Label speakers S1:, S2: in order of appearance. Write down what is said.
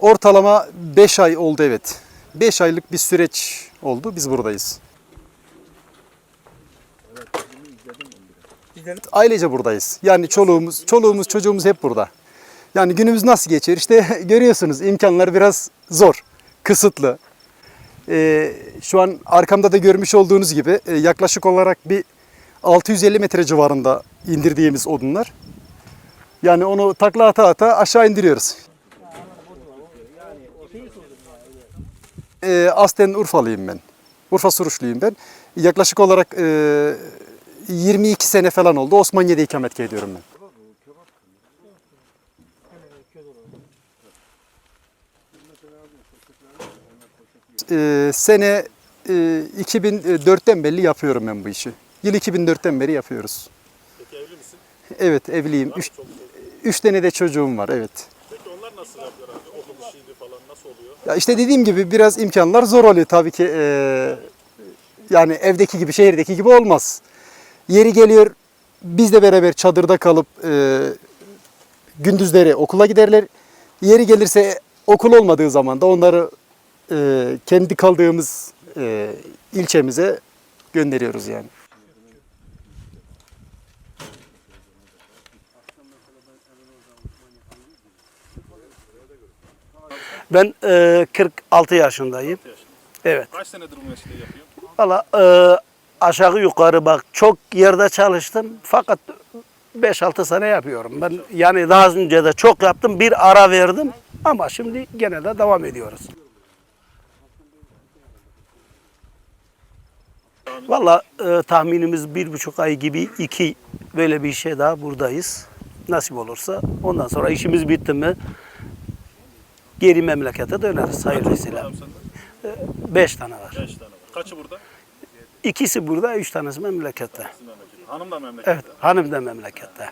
S1: Ortalama 5 ay oldu evet. 5 aylık bir süreç oldu. Biz buradayız. Ailece buradayız. Yani çoluğumuz, çoluğumuz, çocuğumuz hep burada. Yani günümüz nasıl geçiyor? İşte görüyorsunuz imkanlar biraz zor, kısıtlı. Ee, şu an arkamda da görmüş olduğunuz gibi e, yaklaşık olarak bir 650 metre civarında indirdiğimiz odunlar. Yani onu takla ata ata aşağı indiriyoruz. Ee, aslen Urfalıyım ben. Urfa Suruşluyum ben. Yaklaşık olarak e, 22 sene falan oldu. Osmaniye'de ikamet ediyorum ben. Ee, sene e, 2004'ten beri yapıyorum ben bu işi. Yıl 2004'ten beri yapıyoruz.
S2: Peki evli misin?
S1: Evet evliyim. Üç, üç tane de çocuğum var evet.
S2: Peki onlar nasıl yapıyor abi? Okul işiydi falan nasıl oluyor?
S1: Ya işte dediğim gibi biraz imkanlar zor oluyor tabii ki. Ee, yani evdeki gibi, şehirdeki gibi olmaz. Yeri geliyor, biz de beraber çadırda kalıp e, gündüzleri okula giderler. Yeri gelirse okul olmadığı zaman da onları e, kendi kaldığımız e, ilçemize gönderiyoruz yani.
S3: Ben e, 46 yaşındayım. Evet.
S2: Kaç senedir bu mesleği yapıyor?
S3: Valla e, aşağı yukarı bak çok yerde çalıştım fakat 5-6 sene yapıyorum. Ben yani daha önce de çok yaptım bir ara verdim ama şimdi gene de devam ediyoruz. Valla e, tahminimiz bir buçuk ay gibi iki böyle bir şey daha buradayız. Nasip olursa ondan sonra işimiz bitti mi geri memlekete döneriz hayırlısıyla.
S2: Sende?
S3: Beş tane var.
S2: Beş tane var. Kaçı burada?
S3: İkisi burada, üç tanesi
S2: memlekette. Hanım da memlekette.
S3: Evet, hanım da memlekette.